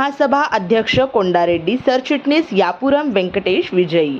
महासभा अध्यक्ष कोंडारेड्डी सरचिटणीस यापुरम व्यंकटेश विजयी.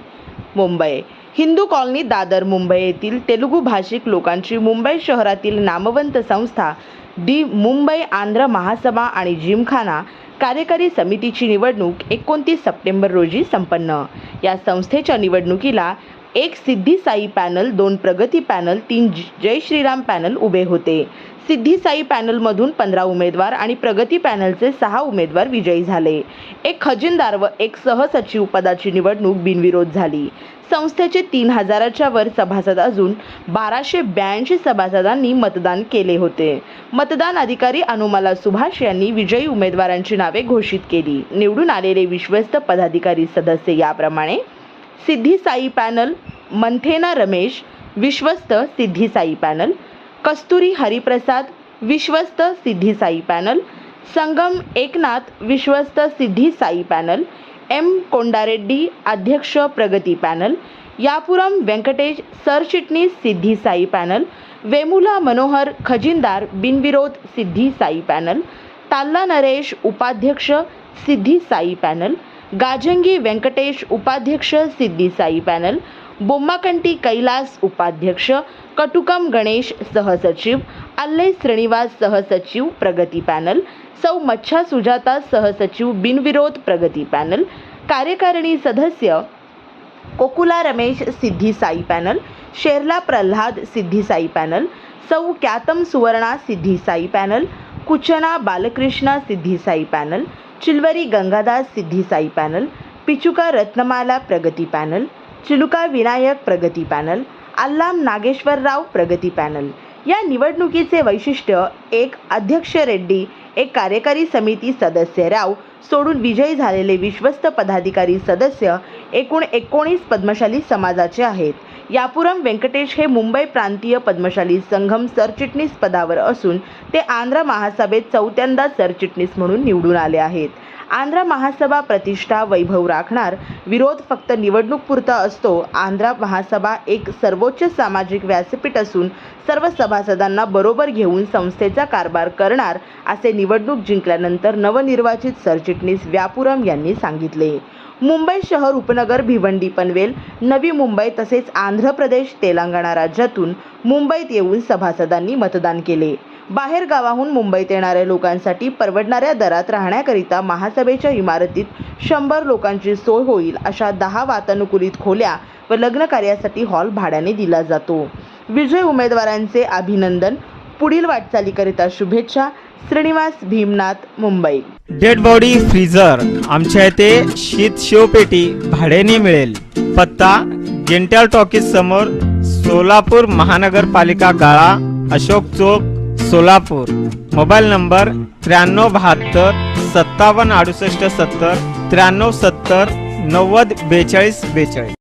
मुंबई. हिंदू कॉलनी दादर मुंबई येथील तेलुगू भाषिक लोकांची मुंबई शहरातील नामवंत संस्था डी मुंबई आंध्र महासभा आणि जिमखाना कार्यकारी समितीची निवडणूक एकोणतीस सप्टेंबर रोजी संपन्न. या संस्थेच्या निवडणुकीला एक सिद्धी साई पॅनल दोन प्रगती पॅनल तीन जय श्रीराम पॅनल उभे होते. सिद्धीसाई पॅनलमधून पंधरा उमेदवार आणि प्रगती पॅनलचे सहा उमेदवार विजयी झाले. एक खजिनदार व एक सहसचिव पदाची निवडणूक बिनविरोध झाली. संस्थेचे तीन हजाराच्या वर सभासद असून बाराशे ब्याऐंशी सभासदांनी मतदान केले होते. मतदान अधिकारी अनुमाला सुभाष यांनी विजयी उमेदवारांची नावे घोषित केली. निवडून आलेले विश्वस्त पदाधिकारी सदस्य याप्रमाणे सिद्धी साई पॅनल मंथेना रमेश विश्वस्त सिद्धी साई पॅनल कस्तुरी हरिप्रसाद विश्वस्त सिद्धी साई पॅनल संगम एकनाथ विश्वस्त सिद्धी साई पॅनल एम कोंडारेड्डी अध्यक्ष प्रगती पॅनल यापुरम व्यंकटेश सरचिटणीस सिद्धी साई पॅनल वेमुला मनोहर खजिनदार बिनविरोध सिद्धी साई पॅनल ताल्ला नरेश उपाध्यक्ष सिद्धी साई पॅनल गाजंगी व्यंकटेश उपाध्यक्ष सिद्धी साई पॅनल बोम्माकंटी कैलास उपाध्यक्ष कटुकम गणेश सहसचिव अल्ले श्रीनिवास सहसचिव प्रगती पॅनल सौ मच्छा सुजाता सहसचिव बिनविरोध प्रगती पॅनल कार्यकारिणी सदस्य कोकुला रमेश सिद्धी साई पॅनल शेरला प्रल्हाद सिद्धी साई पॅनल सौ Kyatam Suvarna Siddhi Sai panel Kuchana Balakrishna Siddhi Sai panel Chilvari Gangadas Siddhi Sai panel Pichuka Ratnamala Pragati panel Chiluka Vinayak प्रगती पॅनल अल्लाम नागेश्वरराव प्रगती पॅनल. या निवडणुकीचे वैशिष्ट्य एक अध्यक्ष रेड्डी एक कार्यकारी समिती सदस्य राव सोडून विजयी झालेले विश्वस्त पदाधिकारी सदस्य एकूण एकोणीस पद्मशाली समाजाचे आहेत. यापुरम व्यंकटेश हे मुंबई प्रांतीय पद्मशाली संघम सरचिटणीस पदावर असून ते आंध्र महासभेत चौथ्यांदा सरचिटणीस म्हणून निवडून आले आहेत. आंध्र महासभा प्रतिष्ठा वैभव राखणार. विरोध फक्त निवडणूक पुरता असतो. आंध्र महासभा एक सर्वोच्च सामाजिक व्यासपीठ असून सर्व सभासदांना बरोबर घेऊन संस्थेचा कारभार करणार असे निवडणूक जिंकल्यानंतर नवनिर्वाचित सरचिटणीस व्यापुरम यांनी सांगितले. मुंबई शहर उपनगर भिवंडी पनवेल नवी मुंबई तसेच आंध्र प्रदेश तेलंगणा राज्यातून मुंबईत येऊन सभासदांनी मतदान केले. बाहेर गावाहून मुंबईत येणाऱ्या लोकांसाठी परवडणाऱ्या दरात राहण्याकरिता महासभेच्या इमारतीत शंभर लोकांची सोय होईल अशा दहा वातानुकूलित खोल्या व लग्न कार्यासाठी हॉल भाड्याने दिला जातो. विजय उमेदवारांचे अभिनंदन. पुढील वाटचालीकरिता शुभेच्छा. Shrinivas Bhimnath Mumbai. Dead body freezer आमच्या इथे शीत शिवपेटी भाड्याने मिळेल. पत्ता गेंट्याल टॉकीज समोर सोलापूर महानगरपालिका गाळा अशोक चौक सोलापूर. मोबाईल नंबर त्र्याण्णव बहात्तर सत्तावन्न अडुसष्ट सत्तर त्र्याण्णव सत्तर नव्वद बेचाळीस बेचाळीस.